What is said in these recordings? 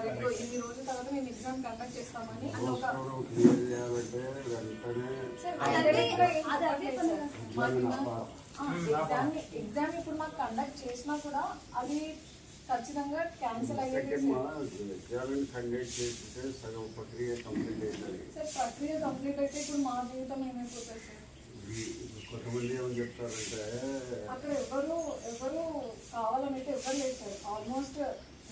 ఇదిగో ఇన్ని రోజుల తర్వాత మేము ఎగ్జామ్ కండక్ట్ చేస్తామని ఎగ్జామ్ ఎగ్జామ్ ఇప్పుడు మాకు కండక్ట్ చేసినా కూడా అది ఖచ్చితంగా క్యాన్సిల్ అయ్యేది కండక్ట్ చేస్తే సగం ప్రక్రియ కంప్లీట్ సార్ ప్రక్రియ కంప్లీట్ అయితే ఇప్పుడు మా జీవితం ఏమైపోతుంది సార్? కొంతమంది ఏమని చెప్తారంటే అక్కడ ఎవరు ఎవరు కావాలని అయితే ఎవరు లేదు sir. Almost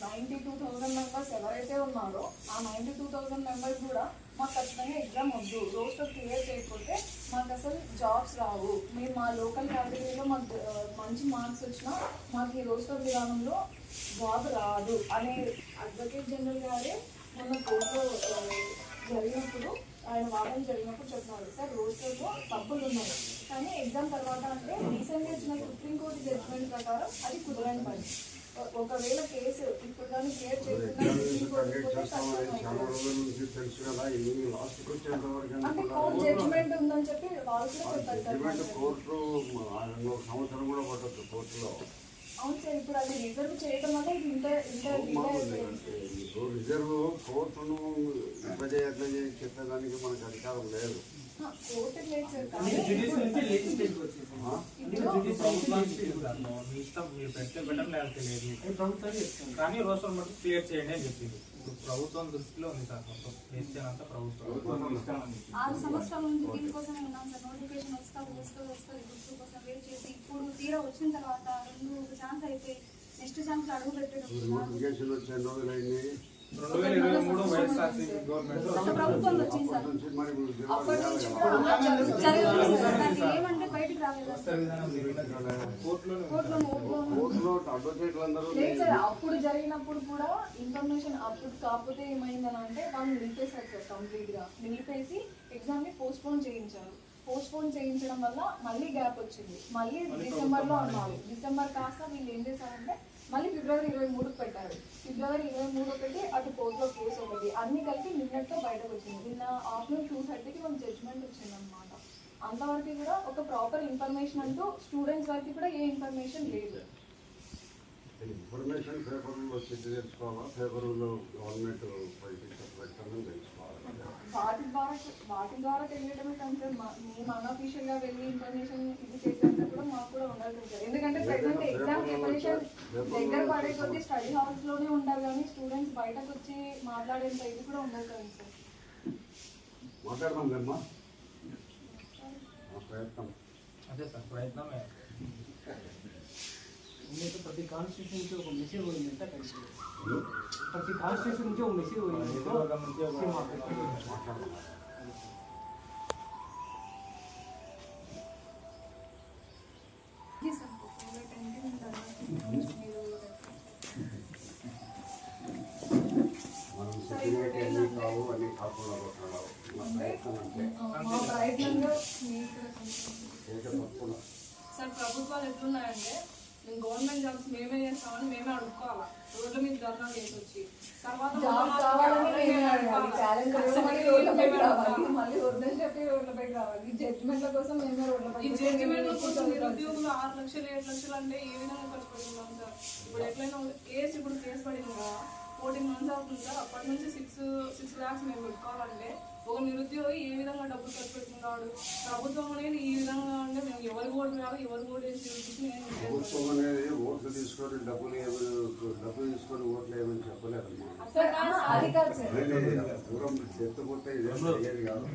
ninety two thousand members ఎవరైతే ఉన్నారో ఆ నైంటీ టూ థౌసండ్ మెంబర్స్ కూడా మాకు ఖచ్చితంగా ఎగ్జామ్ వద్దు. రోస్టర్ క్లియర్ చేయకపోతే మాకు అసలు జాబ్స్ రావు. మేము మా లోకల్ కేటగిరీలో మాకు మంచి మార్క్స్ వచ్చినా మాకు ఈ రోస్టర్ విధానంలో జాబ్ రాదు అనే అడ్వకేట్ జనరల్ గారే మొన్న కోర్టులో జరిగినప్పుడు ఆయన వాదన జరిగినప్పుడు చెప్తున్నారు సార్ రోస్టర్లో తప్పులు ఉన్నాయి. కానీ ఎగ్జామ్ తర్వాత అంటే రీసెంట్గా వచ్చిన సుప్రీంకోర్టు జడ్జిమెంట్ ప్రకారం అది కుదరని పని ఒకవేళ కేసు ఇప్పుడు కానీ క్లియర్ జడ్జిమెంట్ ఉందని చెప్పి వాళ్ళు. కోర్టు సంవత్సరం కూడా పట్టదు కోర్టులో. అవును సార్ ఇప్పుడు అది రిజర్వ్ చేయడం వల్ల ఇది ఇంత ఇంత డిలే మామూలు అయిపోయింది ఇప్పుడు రిజర్వ్ కోర్టును చేయి చెప్పేదానికి మనకు అధికారం లేదు. కోర్టు లేదు సార్ కానీ రోజు మటు క్లియర్ చేయండి అని చెప్పింది ఇప్పుడు ప్రభుత్వం దృష్టిలో ఉంది సార్ మొత్తం డెసిషన్ అంతా ప్రభుత్వం ఆరు సంవత్సరాల నుంచి దీనికోసమే ఉన్నాం సార్ నోటిఫికేషన్ వస్తా వస్తుంది గుర్తు కోసం వెయిట్ చేసి ఇప్పుడు తీరా వచ్చిన తర్వాత రెండు ఛాన్స్ నెక్స్ట్ ఛాన్స్ అడుగు పెట్టేటప్పుడు నోటిఫికేషన్ వచ్చే రోజులైంది రెండు వేల ఇరవై మూడు వచ్చింది సార్ అప్పటి నుంచి కూడా సార్ ఏమంటే బయటికి రాలేదు లేదు సార్ అప్పుడు జరిగినప్పుడు కూడా ఇన్ఫర్మేషన్ అప్పుడు కాకపోతే ఏమైందని అంటే వాళ్ళు నిలిపేశారు సార్ కంప్లీట్గా నిలిపేసి ఎగ్జామ్ని పోస్ట్ పోన్ చేయించారు. పోస్ట్ పోన్ చేయించడం వల్ల మళ్ళీ గ్యాప్ వచ్చింది. మళ్ళీ డిసెంబర్లో అన్నారు. డిసెంబర్ కాస్త వీళ్ళు ఏం చేశారంటే మళ్ళీ ఫిబ్రవరి ఇరవై మూడుకి పెట్టారు. ఫిబ్రవరి ఇరవై మూడు ఒకటి అటు కోర్టులో కేసు ఒకటి. అన్ని కలిపి నిన్నటితో బయటకు వచ్చింది. నిన్న ఆఫ్టర్నూన్ టూ థర్టీకి మనకు జడ్జ్మెంట్ వచ్చింది అనమాట అంతవరకు కూడా ఒక ప్రాపర్ ఇన్ఫర్మేషన్ అంటూ స్టూడెంట్స్ వరకు కూడా ఏ ఇన్ఫర్మేషన్ లేదు. ఇన్ఫర్మేషన్ పేపర్లో చెక్ తెలుసుకోవాలా? పేపర్లో గవర్నమెంట్ ప్రకటన తెలుసుకోవాలి? వాటి ద్వారా వాటి ద్వారా తెలియడమే కంటే మేము అన్అఫీషియల్గా వెళ్ళి ఇన్ఫర్మేషన్ ఇది చేసేంత కూడా మాకు కూడా ఉండాలి సార్ ఎందుకంటే ప్రెసెంట్ ఎగ్జామ్ ప్రిపరేషన్ దగ్గర పడే కొద్దీ స్టడీ హాల్స్లోనే ఉంటారు కానీ స్టూడెంట్స్ బయటకు వచ్చి మాట్లాడేంత ఇది కూడా ఉండదు కదా సార్. మాట్లాడదాం ప్రయత్నం. అదే సార్ ప్రయత్నమే. ఉన్నట్టు ప్రతి కాన్స్టిట్యూషన్ నుంచి ఒక మెసేజ్ పోయిందంటే అక్కడికి ప్రతి కాన్స్టిట్యూషన్ నుంచి ఒక మెసేజ్ పోయింది. సార్ ప్రభుత్వాలు ఎట్లున్నాయంటే మేము గవర్నమెంట్ జాబ్స్ మేమే చేస్తామని మేమే అడుక్కోవాలా. రోడ్ల మీద ధర్నాలు చేసి వచ్చి తర్వాత జడ్జిమెంట్ల కోసం మేమే ఈ రోడ్లపైకి జడ్జిమెంట్ కోసం నిరుద్యోగులు ఆరు లక్షలు ఏడు లక్షలు అంటే ఏ విధంగా ఖర్చు పెడుతున్నాం సార్? ఇప్పుడు ఎట్లయినా కేసు ఇప్పుడు కేసు పడింది కదా. ఫోర్టీన్ మంత్స్ అవుతుంది సార్. అప్పటి నుంచి సిక్స్ సిక్స్ ల్యాక్స్ మేము పెట్టుకోవాలంటే ఒక నిరుద్యోగి ఏ విధంగా డబ్బులు ఖర్చు పెట్టుకున్నాడు? ప్రభుత్వం అనేది ఈ విధంగా అంటే మేము ఎవరికి ఓటు వేయాలి ఎవరికి ఓటు వేసి. ప్రభుత్వం అనేది ఓట్లు తీసుకొని డబ్బులు డబ్బులు తీసుకొని ఓట్లు ఏమని ఇదే కాదు.